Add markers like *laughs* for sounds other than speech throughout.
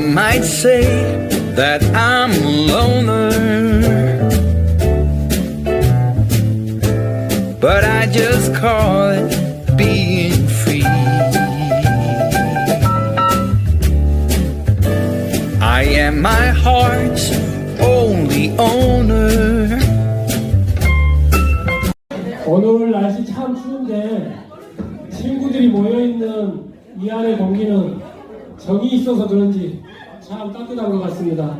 Some might say that I'm a loner. But I just call it being free. I am my heart's only owner. 오늘 날씨 참 추운데 친구들이 모여있는 이 안의 공기는 정이 있어서 그런지 참 따뜻한 것 같습니다.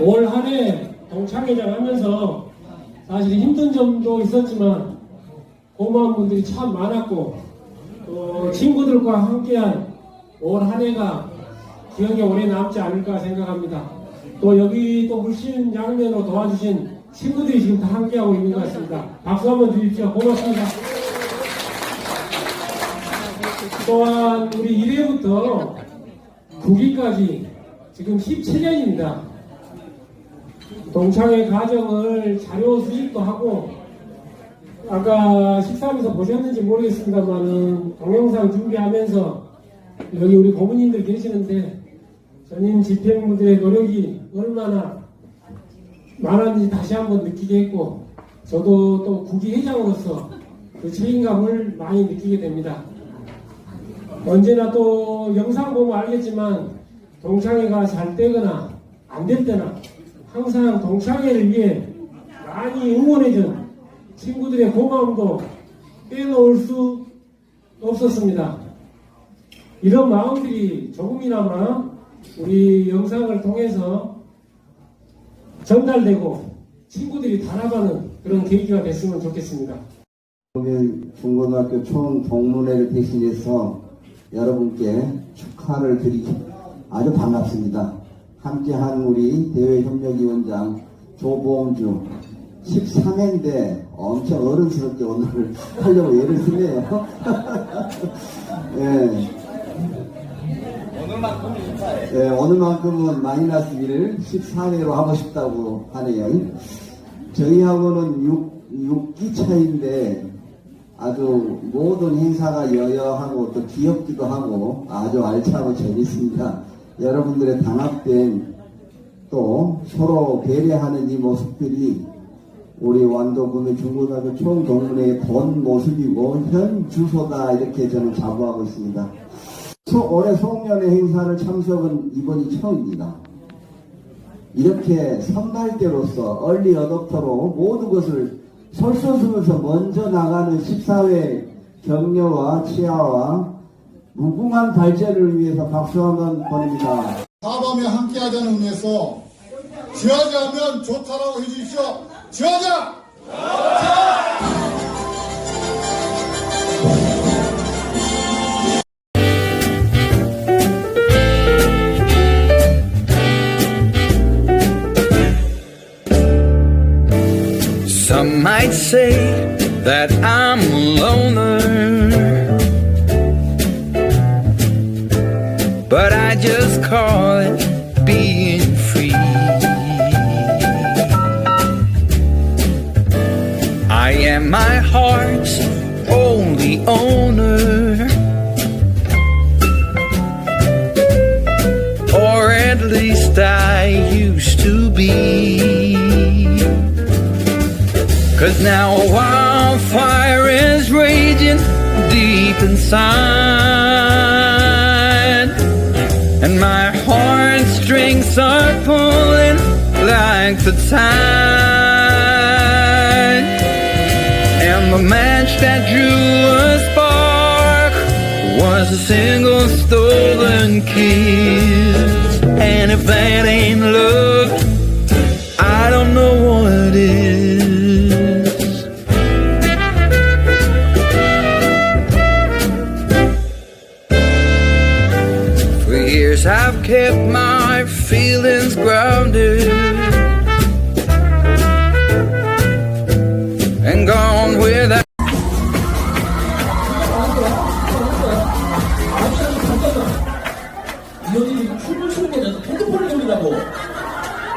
올 한 해 동창회장 하면서 사실 힘든 점도 있었지만 고마운 분들이 참 많았고 또 친구들과 함께한 올 한 해가 기억에 오래 남지 않을까 생각합니다. 또 여기 또 물씬 양면으로 도와주신 친구들이 지금 다 함께하고 있는 것 같습니다. 박수 한번 드립시오. 고맙습니다. 또한 우리 1회부터 9기까지 지금 17년입니다. 동창회 과정을 자료 수집도 하고 아까 식사하면서 보셨는지 모르겠습니다만은 동영상 준비하면서 여기 우리 고모님들 계시는데 전임 집행부들의 노력이 얼마나 많았는지 다시 한번 느끼게 했고 저도 또 국기 회장으로서 그 책임감을 많이 느끼게 됩니다. 언제나 또 영상 보면 알겠지만 동창회가 잘 되거나 안 될 때나 항상 동창회를 위해 많이 응원해준 친구들의 고마움도 빼놓을 수 없었습니다. 이런 마음들이 조금이나마 우리 영상을 통해서 전달되고 친구들이 달아가는 그런 계기가 됐으면 좋겠습니다. 오늘 중고등학교 총 동문회를 대신해서 여러분께 축하를 드리기 아주 반갑습니다. 함께한 우리 대외협력위원장 조봉주 13회인데 엄청 어른스럽게 오늘 *laughs* 하려고 예를 쓰네요. *laughs* 예. 예, 오늘만큼은 마이너스 1을 14회로 하고 싶다고 하네요. 저희하고는 6, 6기 차인데 아주 모든 행사가 여여하고 또 귀엽기도 하고 아주 알차고 재밌습니다. 여러분들의 단합된 또 서로 배려하는 이 모습들이 우리 완도구미 중고등학교 총동문회의 본 모습이고 현 주소다 이렇게 저는 자부하고 있습니다. 소- 올해 송년회 행사를 참석은 이번이 처음입니다. 이렇게 선발대로서 얼리 어덕터로 모든 것을 솔선수면서 먼저 나가는 14회 격려와 치아와 무궁한 발전을 위해서 박수 한번 보냅니다. 사범에 함께하자는 의미에서 지하자하면 좋다라고 해주십시오. 지하자! Some might say that I'm a loner. Just call it being free. I am my heart's only owner. Or at least I used to be. Cause now a wildfire is raging deep inside. Are pulling like the tide. And the match that drew a spark was a single stolen kiss. And if that ain't love, I don't know what is. I've kept my feelings grounded and gone without.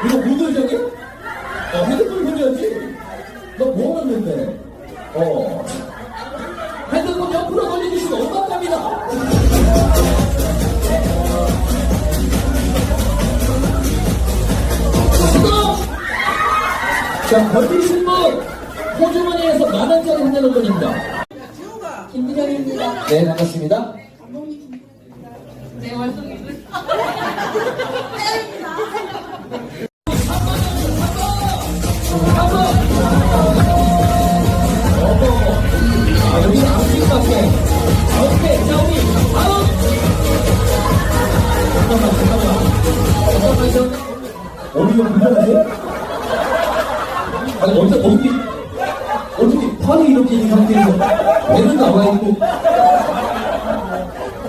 이거 무도적이? 어, 핸드폰 돌려야지. 너뭐 했는데? 어. 핸드폰 옆으로 돌리기 싫어. 자, 걸리신 분, 호주머니에서 만 원짜리 한잔 올려줍니다. 김미정입니다. 네, 반갑습니다. 네, 잠깐만. 어디가 불편하세요? 아니, 어떻게, 어떻게, 어떻게 팔이 이렇게 있는 상태에서 배는 나와 있고.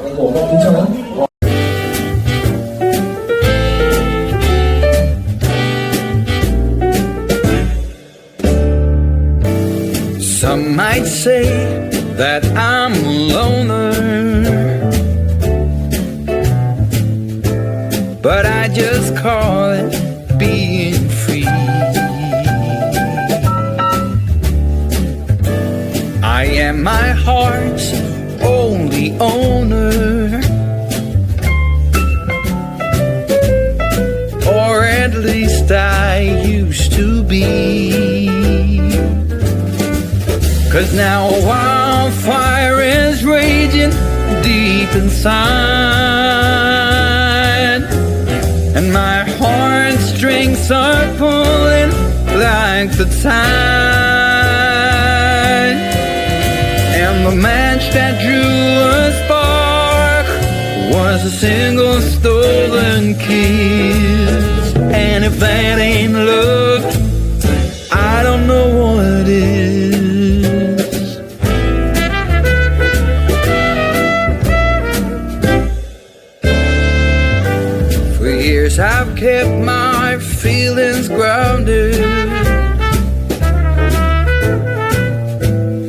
이거 어, 괜찮아? 어. Some might say that I'm a loner. But I just call it being My heart's only owner. Or at least I used to be. Cause now a wildfire is raging deep inside. And my heartstrings are pulling like the tide. Match that drew a spark was a single stolen kiss. And if that ain't love, I don't know what is. For years I've kept my feelings grounded.